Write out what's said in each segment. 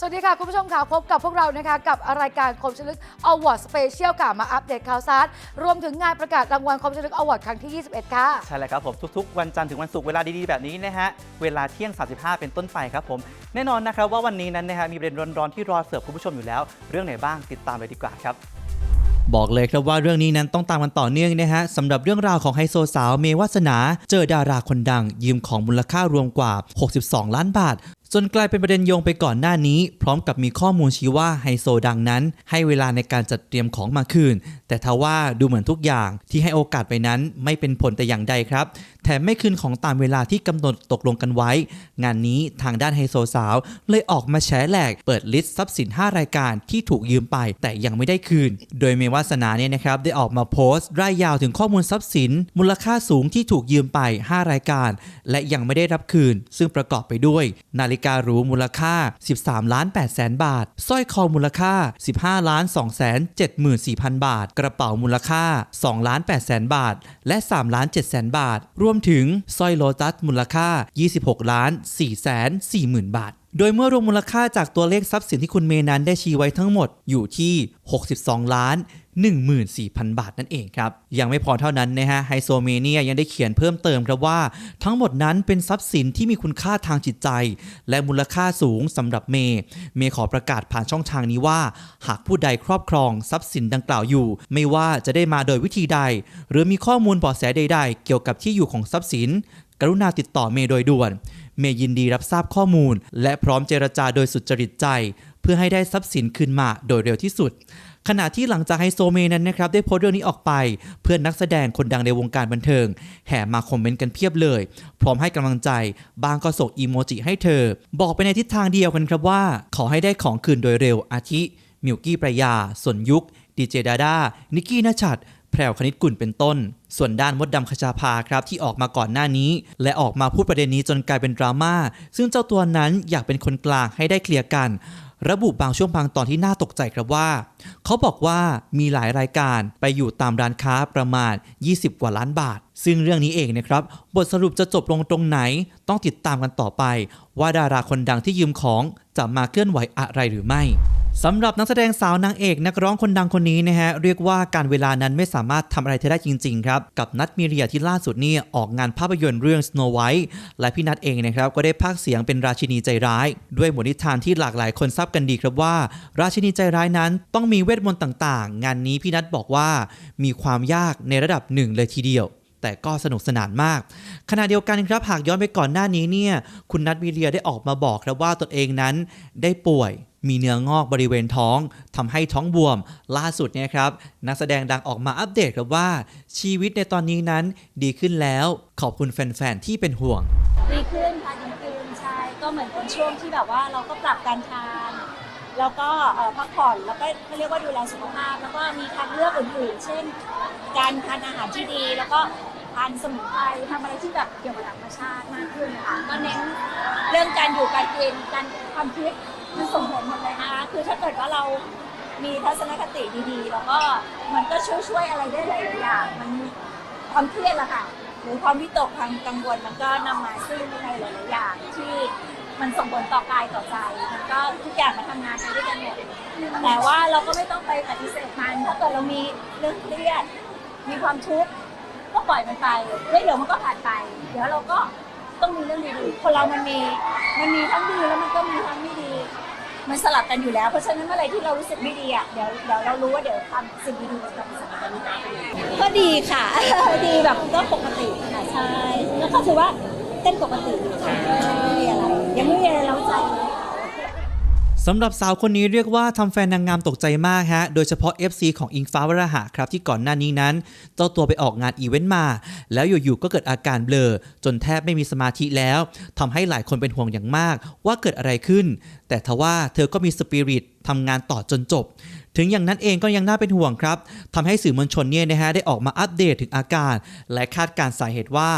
สวัสดีค่ะ คุณผู้ชมค่ะ พบกับพวกเรานะคะ กับรายการคมชลึกอวอร์ดสเปเชียลค่ะ มาอัปเดตข่าวสาร รวมถึงงานประกาศรางวัลคมชลึกอวอร์ดครั้งที่ 21 ค่ะ ใช่แล้วครับผม ทุกๆ วันจันทร์ถึงวันศุกร์เวลาดีๆ แบบนี้นะฮะ เวลาเที่ยง 35 เป็นต้นไปครับผม แน่นอนนะครับว่าวันนี้นั้นนะฮะมีประเด็นร้อนๆที่รอเสิร์ฟคุณผู้ชมอยู่แล้ว เรื่องไหนบ้างติดตามเลยดีกว่าครับบอกเลยครับว่าเรื่องนี้นั้นต้องตามกันต่อเนื่องนะฮะสำหรับเรื่องราวของไฮโซสาวเมวาสนา เจอดาราคนดัง ยืมของมูลค่ารวมกว่า 62 ล้านบาทจ นกลายเป็นประเด็นโยงไปก่อนหน้านี้ พร้อมกับมีข้อมูลชี้ว่าไฮโซดังนั้น ให้เวลาในการจัดเตรียมของมาคืน แต่ทว่าดูเหมือนทุกอย่างที่ให้โอกาสไปนั้นไม่เป็นผลแต่อย่างใดครับ แถมไม่คืนของตามเวลาที่กำหนดตกลงกันไว้ งานนี้ทางด้านไฮโซสาว เลยออกมาแฉแหลกเปิดลิสต์ทรัพย์สิน 5 รายการที่ถูกยืมไป แต่ยังไม่ได้คืน โดยเมวาสนาเนี่ยนะครับได้ออกมาโพสต์รายยาวถึงข้อมูลทรัพย์สิน มูลค่าสูงที่ถูกยืมไป 5 รายการ และยังไม่ได้รับคืน ซึ่งประกอบไปด้วย นาฬิกาหรูมูลค่า 13 ล้าน8แสนบาทสร้อยคอมูลค่า 15 ล้าน2แสน74,000 บาท กระเป๋ามูลค่า2ล้าน8แสนบาท และ3ล้าน7แสนบาท รวมถึงสร้อยโลตัสมูลค่า 26 ล้าน4แสน40,000 บาท โดยเมื่อรวมมูลค่าจากตัวเลขทรัพย์สินที่คุณเมนั้นได้ชี้ไว้ทั้งหมดอยู่ที่ 62 ล้าน 14,000 บาทนั่นเองครับ ยังไม่พอเท่านั้นนะฮะไฮโซเมเนียยังได้เขียนเพิ่มเติมครับว่า ทั้งหมดนั้นเป็นทรัพย์สินที่มีคุณค่าทางจิตใจ และมูลค่าสูงสำหรับเมย์เมย์ขอประกาศผ่านช่องทางนี้ว่า หากผู้ใดครอบครองทรัพย์สินดังกล่าวอยู่ ไม่ว่าจะได้มาโดยวิธีใด หรือมีข้อมูลเบาะแสใดๆ เกี่ยวกับที่อยู่ของทรัพย์สิน กรุณาติดต่อเมย์โดยด่วน เมย์ยินดีรับทราบข้อมูล และพร้อมเจรจาโดยสุจริตใจ เพื่อให้ได้ทรัพย์สินคืนมาโดยเร็วที่สุดขณะที่หลังจากไฮโซเมนั้นนะครับได้โพสต์เรื่องนี้ออกไป เพื่อนนักแสดงคนดังในวงการบันเทิง แห่มาคอมเมนต์กันเพียบเลย พร้อมให้กำลังใจ บางก็ส่งอีโมจิให้เธอ บอกไปในทิศทางเดียวกันครับว่า ขอให้ได้ของคืนโดยเร็วอาทิ มิวกี้ประยาสนยุคดีเจดาดานิกกี้นชัด แพรวคณิตกุลเป็นต้น ส่วนด้านมดดำคชาภาครับที่ออกมาก่อนหน้านี้ และออกมาพูดประเด็นนี้จนกลายเป็นดราม่าซึ่งเจ้าตัวนั้นอยากเป็นคนกลางให้ได้เคลียร์กัน ระบุบางช่วงบางตอนที่น่าตกใจครับว่า เขาบอกว่ามีหลายรายการไปอยู่ตามร้านค้าประมาณ 20 กว่าล้านบาท ซึ่งเรื่องนี้เองนะครับบทสรุปจะจบลงตรงไหน ต้องติดตามกันต่อไป ว่าดาราคนดังที่ยืมของจะมาเคลื่อนไหวอะไรหรือไม่ สำหรับนักแสดงสาวนางเอกนักร้องคนดังคนนี้นะฮะเรียกว่าการเวลานั้นไม่สามารถทำอะไรเธอได้จริง ๆ ครับ กับนัทมีเรียที่ล่าสุดนี่ออกงานภาพยนตร์เรื่อง Snow White และพี่นัทเองนะครับก็ได้พากเสียงเป็นราชินีใจร้าย ด้วยบทนิทานที่หลากหลายคนทราบกันดีครับว่า ราชินีใจร้ายนั้นต้องมีเวทมนต์ต่างๆ งานนี้พี่นัทบอกว่ามีความยากในระดับหนึ่งเลยทีเดียวแต่ก็สนุกสนานมาก ขณะเดียวกันครับหากย้อนไปก่อนหน้านี้เนี่ยคุณนัทมีเรียได้ออกมาบอกครับว่าตนเองนั้นได้ป่วย มีเนื้องอกบริเวณท้องทำให้ท้องบวม ล่าสุดเนี่ยครับ นักแสดงดังออกมาอัปเดตครับว่า ชีวิตในตอนนี้นั้นดีขึ้นแล้ว ขอบคุณแฟน ๆ ที่เป็นห่วง ดีขึ้นค่ะดีขึ้นใช่ก็เหมือนเป็นช่วงที่แบบว่าเราก็ปรับการทาน แล้วก็พักผ่อนแล้วก็เขาเรียกว่าดูแลสุขภาพ แล้วก็มีทางเลือกอื่นๆ เช่น การทานอาหารที่ดีแล้วก็ทานสมุนไพรทำอะไรที่แบบเกี่ยวกับธรรมชาติมากขึ้นค่ะก็เน้นเรื่องการอยู่การกินการความคิด มันส่งผลหมดเลยนะคะคือถ้าเกิดว่าเรามีทัศนคติดีๆ แล้วก็มันก็ช่วยช่วยๆอะไรได้หลายๆอย่าง มันความเครียดละค่ะ หรือความวิตกความกังวลมันก็นำมาซึ่งในหลายๆอย่างที่มันส่งผลต่อกายต่อใจ มันก็ทุกอย่างมันทำงานไปด้วยกันหมด แต่ว่าเราก็ไม่ต้องไปปฏิเสธมัน ถ้าเกิดเรามีเรื่องเครียด มีความทุกข์ก็ปล่อยมันไปเฮ้ยเดี๋ยวมันก็ผ่านไป เดี๋ยวเราก็ต้องมีเรื่องดีๆ คนเรามันมี มันมีทั้งดีแล้วมันก็มีทั้งไม่ดี มันสลับกันอยู่แล้ว เพราะฉะนั้นเมื่อไหรที่เรารู้สึกไม่ดีอะเดี๋ยวเดี๋ยวเรารู้ว่าเดี๋ยวทำสิ่งดีๆจะกลับมาสลับกันก็ดีค่ะ ดีแบบก็ปกติค่ะใช่แล้วก็ถือว่าเต้นปกติค่ะ สำหรับสาวคนนี้เรียกว่าทำแฟนนางงามตกใจมากฮะ โดยเฉพาะ FC ของอิงฟ้าวราหะครับที่ก่อนหน้านี้นั้น เจ้าตัวไปออกงานอีเวนต์มา แล้วอยู่ๆก็เกิดอาการเบลอ จนแทบไม่มีสมาธิแล้วทำให้หลายคนเป็นห่วงอย่างมาก ว่าเกิดอะไรขึ้น แต่ทว่าเธอก็มีสปิริตทำงานต่อจนจบ ถึงอย่างนั้นเองก็ยังน่าเป็นห่วงครับทำให้สื่อมวลชนเนี่ยนะฮะได้ออกมาอัปเดตถึงอาการ และคาดการณ์สาเหตุว่า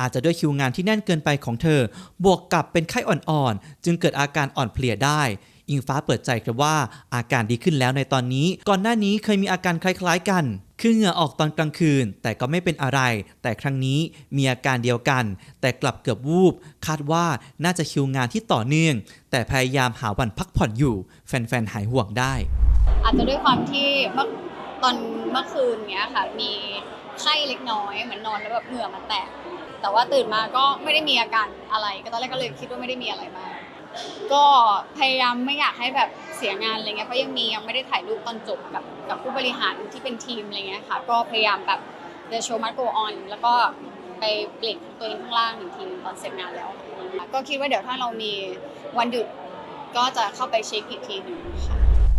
อาจจะด้วยคิวงานที่แน่นเกินไปของเธอ บวกกับเป็นไข้อ่อนๆ จึงเกิดอาการอ่อนเพลียได้ อิงฟ้าเปิดใจครับว่าอาการดีขึ้นแล้วในตอนนี้ ก่อนหน้านี้เคยมีอาการคล้ายๆกันคือเหงื่อออกตอนกลางคืน แต่ก็ไม่เป็นอะไร แต่ครั้งนี้มีอาการเดียวกัน แต่กลับเกือบวูบ คาดว่าน่าจะคิวงานที่ต่อเนื่อง แต่พยายามหาวันพักผ่อนอยู่ แฟนๆ หายห่วงได้ อาจจะด้วยความที่เมื่อตอนเมื่อคืนเนี้ยค่ะ มีไข้เล็กน้อย เหมือนนอนแล้วแบบเหงื่อมันแตก แต่ว่าตื่นมาก็ไม่ได้มีอาการอะไร ก็ตอนแรกก็เลยคิดว่าไม่ได้มีอะไรมา ก็พยายามไม่อยากให้แบบเสียงานอะไรเงี้ยเพราะยังมียังไม่ได้ถ่ายรูปตอนจบกับกับผู้บริหารที่เป็นทีมอะไรเงี้ยค่ะ ก็พยายามแบบ the show must go on แล้วก็ไปเปลี่ยนตัวเองข้างล่างอีกทีตอนเสร็จงานแล้ว ก็คิดว่าเดี๋ยวถ้าเรามีวันหยุดก็จะเข้าไปเช็คอีกทีหนึ่งค่ะ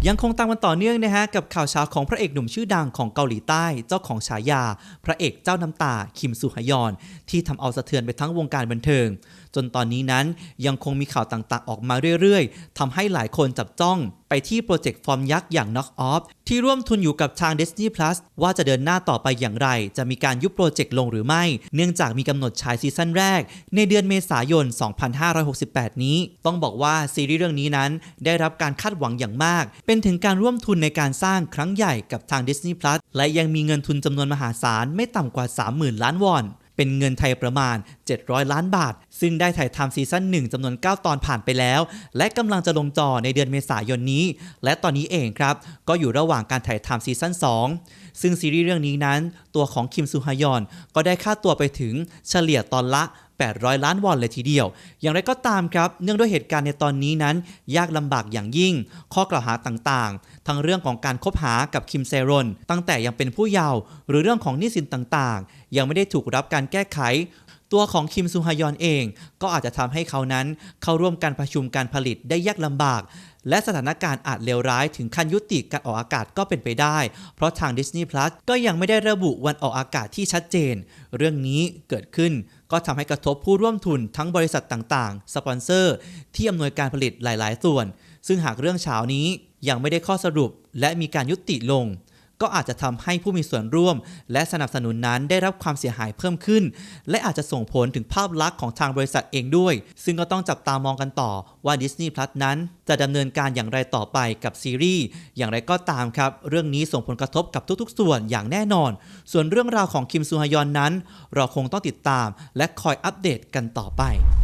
ยังคงตามกันต่อเนื่องนะฮะกับข่าวเช้าของพระเอกหนุ่มชื่อดังของเกาหลีใต้ เจ้าของฉายา พระเอกเจ้าน้ำตาคิมสุฮยอน ที่ทำเอาสะเทือนไปทั้งวงการบันเทิง จนตอนนี้นั้นยังคงมีข่าวต่างๆ ออกมาเรื่อยๆทำให้หลายคนจับจ้องไปที่โปรเจกต์ฟอร์มยักษ์อย่าง Knock Off ที่ร่วมทุนอยู่กับทาง Disney Plus ว่าจะเดินหน้าต่อไปอย่างไร จะมีการยุบโปรเจกต์ลงหรือไม่ เนื่องจากมีกำหนดฉายซีซั่นแรก ในเดือนเมษายน 2568 นี้ ต้องบอกว่าซีรีส์เรื่องนี้นั้นได้รับการคาดหวังอย่างมาก เป็นถึงการร่วมทุนในการสร้างครั้งใหญ่กับทาง Disney Plus และยังมีเงินทุนจำนวนมหาศาลไม่ต่ำกว่า 30,000 ล้านวอน เป็นเงินไทยประมาณ 700 ล้านบาท ซึ่งได้ถ่ายทำซีซั่น1จำนวน 9 ตอนผ่านไปแล้ว และกำลังจะลงจอในเดือนเมษายนนี้ และตอนนี้เองครับ ก็อยู่ระหว่างการถ่ายทำซีซั่น2 ซึ่งซีรีส์เรื่องนี้นั้น ตัวของคิมซูฮยอนก็ได้ค่าตัวไปถึงเฉลี่ยตอนละ 800 ล้านวอนเลยทีเดียว อย่างไรก็ตามครับ เนื่องด้วยเหตุการณ์ในตอนนี้นั้น ยากลำบากอย่างยิ่ง ข้อกล่าวหาต่างๆ ทั้งเรื่องของการคบหากับคิมเซรอนตั้งแต่ยังเป็นผู้เยาว์หรือเรื่องของหนี้สินต่างๆ ยังไม่ได้ถูกรับการแก้ไข ตัวของคิมซูฮยอนเอง ก็อาจจะทำให้เขานั้น เข้าร่วมการประชุมการผลิตได้ยากลำบาก และสถานการณ์อาจเลวร้ายถึงขั้นยุติการออกอากาศก็เป็นไปได้ เพราะทาง Disney Plus ก็ยังไม่ได้ระบุวันออกอากาศที่ชัดเจน เรื่องนี้เกิดขึ้นก็ทำให้กระทบผู้ร่วมทุนทั้งบริษัทต่างๆ สปอนเซอร์ ที่อำนวยการผลิตหลาย ๆ ส่วน ซึ่งหากเรื่องเช้านี้ยังไม่ได้ข้อสรุป และมีการยุติลง ก็อาจจะทำให้ผู้มีส่วนร่วม และสนับสนุนนั้นได้รับความเสียหายเพิ่มขึ้น และอาจจะส่งผลถึงภาพลักษณ์ของทางบริษัทเองด้วย ซึ่งก็ต้องจับตามองกันต่อว่า Disney Plus นั้น จะดำเนินการอย่างไรต่อไปกับซีรีส์อย่างไรก็ตามครับ เรื่องนี้ส่งผลกระทบกับทุกๆ ส่วนอย่างแน่นอน ส่วนเรื่องราวของคิมซูฮยอนนั้น เราคงต้องติดตาม และคอยอัปเดตกันต่อไป